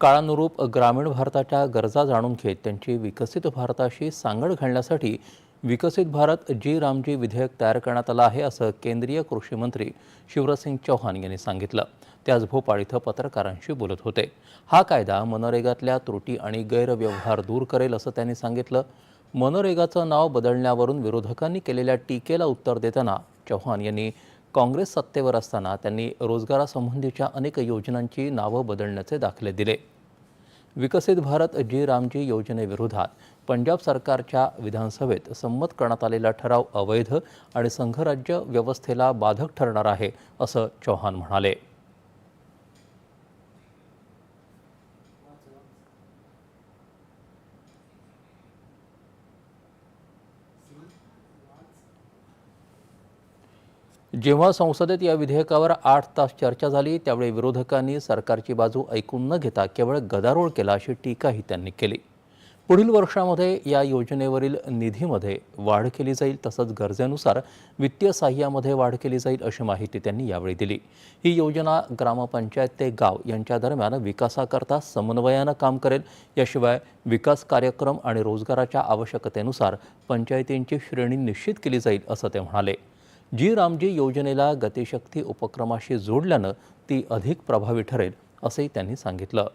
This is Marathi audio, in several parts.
काळानुरूप ग्रामीण भारताच्या गरजा जाणून घेत त्यांची विकसित भारताशी सांगड घालण्यासाठी विकसित भारत जी रामजी विधेयक तयार करण्यात आलं आहे असं केंद्रीय कृषी मंत्री शिवराजसिंग चौहान यांनी सांगितलं. ते आज भोपाळ इथं पत्रकारांशी बोलत होते. हा कायदा मनरेगातल्या त्रुटी आणि गैरव्यवहार दूर करेल असं त्यांनी सांगितलं. मनरेगाचं नाव बदलण्यावरून विरोधकांनी केलेल्या टीकेला उत्तर देताना चौहान यांनी काँग्रेस सत्तेवर असताना त्यांनी रोजगारासंबंधीच्या अनेक योजनांची नावं बदलण्याचे दाखले दिले. विकसित भारत जी रामजी योजनेविरोधात पंजाब सरकारच्या विधानसभेत संमत करण्यात आलेला ठराव अवैध आणि संघराज्य व्यवस्थेला बाधक ठरणार आहे असं चौहान म्हणाले. जेव्हा संसदेत या विधेयकावर आठ तास चर्चा झाली त्यावेळी विरोधकांनी सरकारची बाजू ऐकून न घेता केवळ गदारोळ केला अशी टीकाही त्यांनी केली. पुढील वर्षामध्ये या योजनेवरील निधीमध्ये वाढ केली जाईल तसंच गरजेनुसार वित्तीय सहाय्यामध्ये वाढ केली जाईल अशी माहिती त्यांनी यावेळी दिली. ही योजना ग्रामपंचायत ते गाव यांच्या दरम्यान विकासाकरता समन्वयानं काम करेल. याशिवाय विकास कार्यक्रम आणि रोजगाराच्या आवश्यकतेनुसार पंचायतींची श्रेणी निश्चित केली जाईल असं ते म्हणाले. जी रामजी योजनेला गतिशक्ती उपक्रमाशी जोडल्यानं ती अधिक प्रभावी ठरेल, असंही त्यांनी सांगितलं.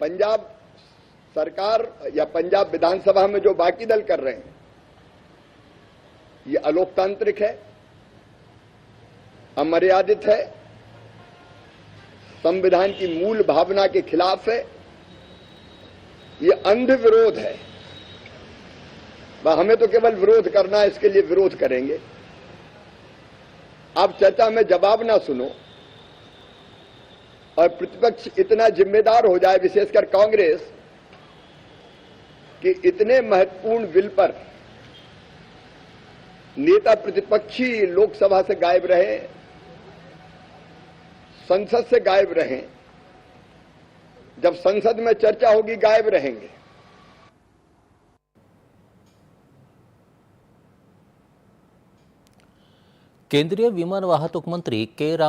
पंजाब सरकार या पंजाब विधानसभा में जो बाकी दल कर रहे हैं, ये अलोकतांत्रिक है, अमर्यादित है, संविधान की मूल भावना के खिलाफ है ये अंध विरोध है हमें तो केवल विरोध करना है, इसके लिए विरोध करेंगे। आप चर्चा में जवाब ना सुनो। और प्रतिपक्ष इतना जिम्मेदार हो जाए, विशेषकर कांग्रेस, कि इतने महत्वपूर्ण बिल पर नेता प्रतिपक्षी लोकसभा से गायब रहे, संसद से गायब रहे जब संसद में चर्चा होगी गायब रहेंगे। केंद्रीय विमान वाहतूक मंत्री के राम